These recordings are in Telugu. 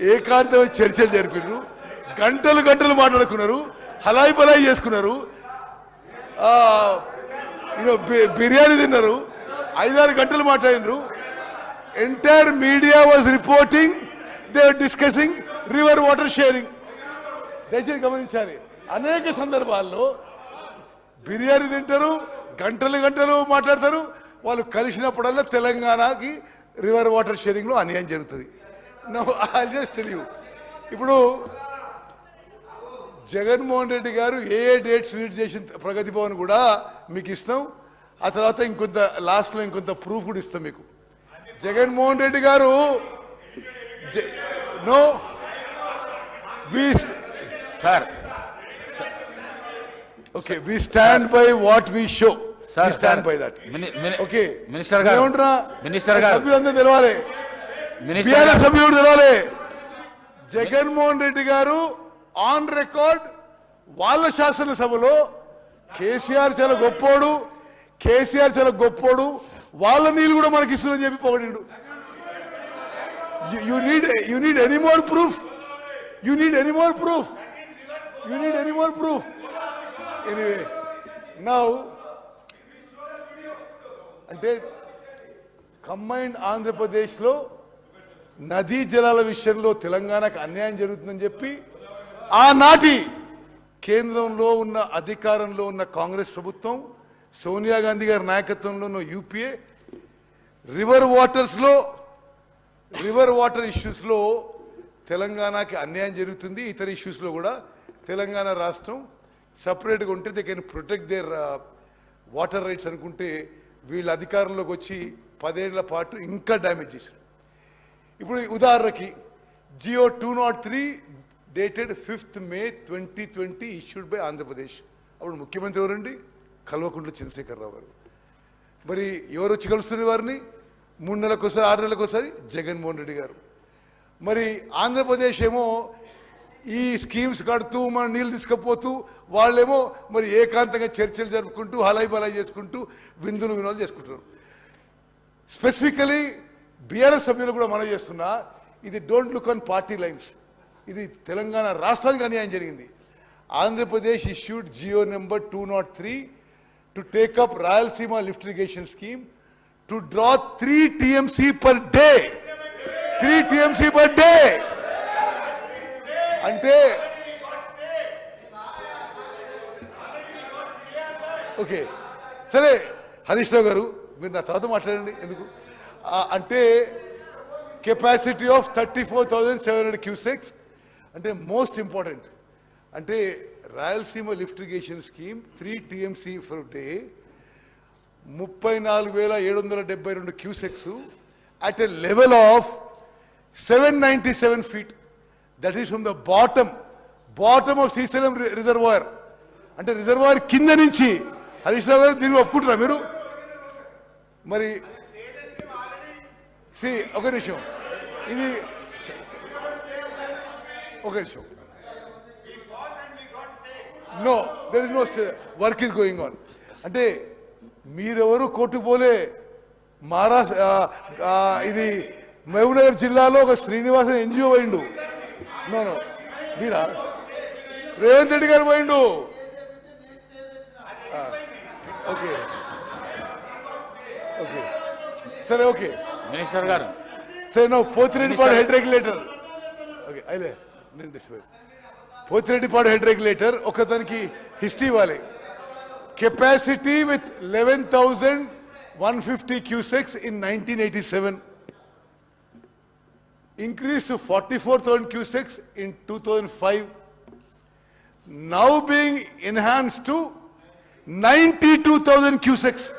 ఏకాంతం చర్చలు జరిపినారు గంటలు గంటలు మాట్లాడుకున్నారు. హలాయి బలాయి చేసుకున్నారు. ఆ, బిర్యానీ తిన్నారు. ఐదారు గంటలు మాట్లాడినారు entire media was reporting they discussing river water sharing దయచేసి గమనించాలి. అనేక సందర్భాల్లో బిర్యానీ తింటారు గంటలు గంటలు మాట్లాడతారు. వాళ్ళు కలిసినప్పుడల్లా తెలంగాణకి రివర్ వాటర్ షేరింగ్లో అన్యాయం జరుగుతుంది. No I just tell you ఇప్పుడు జగన్మోహన్ రెడ్డి గారు ఏ ఏ డేట్స్ రీడ్ చేసిన ప్రగతి భవన్ కూడా మీకు ఇస్తాం. ఆ తర్వాత ఇంకొంత లాస్ట్లో ఇంకొంత ప్రూఫ్ కూడా ఇస్తాం మీకు. జగన్మోహన్ రెడ్డి గారు no we sir okay we stand by what we show sir, stand. By that okay minister గారు. మినిస్టర్ గారు. సభ్యులందరూ తెలవాలి. బీఆర్ఎస్ సభ్యుడు తెలవాలి జగన్మోహన్ రెడ్డి గారు ఆన్ రికార్డ్ వాళ్ళ శాసనసభలో కేసీఆర్ చాలా గొప్పోడు కేసీఆర్ చాలా గొప్పోడు వాళ్ళ నీళ్ళు కూడా మనకి ఇస్తుందని చెప్పి పొగడిండు. You need you need any more proof you need any more proof you need any more proof anyway now అంటే కంబైన్డ్ ఆంధ్రప్రదేశ్లో నదీ జలాల విషయంలో తెలంగాణకు అన్యాయం జరుగుతుందని చెప్పి ఆనాటి కేంద్రంలో ఉన్న అధికారంలో ఉన్న కాంగ్రెస్ ప్రభుత్వం సోనియా గాంధీ గారి నాయకత్వంలో ఉన్న యూపీఏ రివర్ వాటర్స్లో రివర్ వాటర్ ఇష్యూస్లో తెలంగాణకి అన్యాయం జరుగుతుంది. ఇతర ఇష్యూస్లో కూడా తెలంగాణ రాష్ట్రం సపరేట్గా ఉంటే they can protect their water rights అనుకుంటే వీళ్ళ అధికారంలోకి వచ్చి పదేళ్ళ పాటు ఇంకా డ్యామేజ్ చేశారు. ఇప్పుడు ఉదాహరణకి GO two nought three dated fifth May twenty twenty issued by Andhra Pradesh అప్పుడు ముఖ్యమంత్రి ఎవరండి? కల్వకుంట్ల చంద్రశేఖరరావు గారు. మరి ఎవరు వచ్చి కలుస్తున్న వారిని? మూడు నెలలకు ఒకసారి ఆరు నెలలకు ఒకసారి జగన్మోహన్ రెడ్డి గారు. మరి ఆంధ్రప్రదేశ్ ఏమో ఈ స్కీమ్స్ కడుతూ మన నీళ్ళు తీసుకుపోతూ వాళ్ళేమో మరి ఏకాంతంగా చర్చలు జరుపుకుంటూ హలాయి బలాయి చేసుకుంటూ విందులు వినోదాలు చేసుకుంటున్నారు. స్పెసిఫికలీ బీఆర్ఎస్ సభ్యులు కూడా మనం చేస్తున్నా ఇది don't look on party lines ఇది తెలంగాణ రాష్ట్రానికి అన్యాయం జరిగింది. Andhra Pradesh issued GO number two nought three to take up Rayalaseema lift irrigation scheme to draw three TMC per day three TMC per day అంటే ఓకే సరే హరీష్ రావు గారు మీరు నా తర్వాత మాట్లాడండి ఎందుకు? అంటే capacity of thirty four thousand seven hundred cusecs అంటే మోస్ట్ ఇంపార్టెంట్ అంటే Rayalaseema lift irrigation scheme three TMC for day ముప్పై నాలుగు వేల ఏడు వందల డెబ్బై రెండు cusecs at a level of seven ninety seven feet that is from the bottom bottom of Srisailam reservoir అంటే రిజర్వాయర్ కింద నుంచి హరీష్ రావు గారు దీన్ని ఒప్పుకుంటారా మీరు? మరి సి ఒక నిమిషం ఇది ఒక నిమిషం no there is no work is going on అంటే మీరెవరు కోర్టు పోలే? మహారాష్ట్ర ఇది మహబూబ్నగర్ జిల్లాలో ఒక శ్రీనివాస ఎన్జిఓ పోయిండు. నో నో మీరా? రేవంత్ రెడ్డి గారు పోయిండు. ఓకే ఓకే సరే okay Minister Garu. Say now, Pothrin for head regulator. Okay, I'll name this way. Pothrin for head regulator, Okatan ki history wale. Capacity with 11,150 Q6 in 1987. Increased to 44,000 Q6 in 2005. Now being enhanced to 92,000 Q6.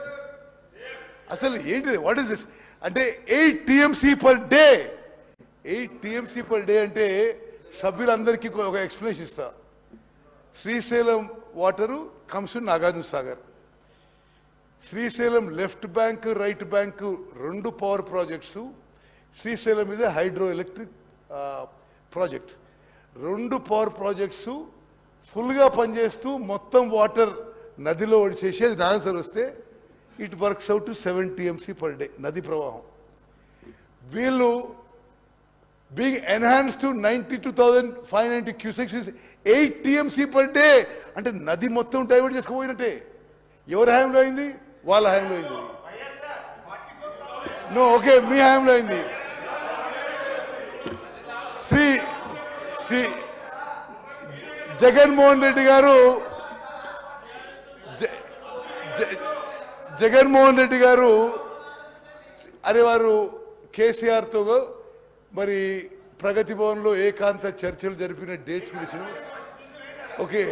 Asal, what is this? అంటే eight TMC per day eight TMC per day అంటే సభ్యులందరికీ ఒక ఎక్స్ప్లెనేషన్ ఇస్తా. Srisailam water comes Nagarjuna Sagar. Srisailam left bank right bank రెండు పవర్ ప్రాజెక్ట్స్ శ్రీశైలం మీద హైడ్రో ఎలక్ట్రిక్ ప్రాజెక్ట్ రెండు పవర్ ప్రాజెక్ట్స్ ఫుల్గా పనిచేస్తూ మొత్తం వాటర్ నదిలో ఒడిచేసి అది ఆన్సర్ వస్తే it works out to seven TMC per day నది ప్రవాహం. వీళ్ళు being enhance to ninety two thousand five ninety cusecs is eight TMC per day. అంటే నది మొత్తం డైవర్ట్ చేసుకుపోయినట్టే. ఎవరి హయాంలో అయింది? వాళ్ళ హయాంలో అయింది. నో ఓకే మీ హయాంలో అయింది. శ్రీ శ్రీ జగన్మోహన్ రెడ్డి గారు జగన్మోహన్ రెడ్డి గారు అరే వారు కేసీఆర్తో మరి ప్రగతి భవన్లో ఏకాంత చర్చలు జరిపిన డేట్స్ గురించి ఓకే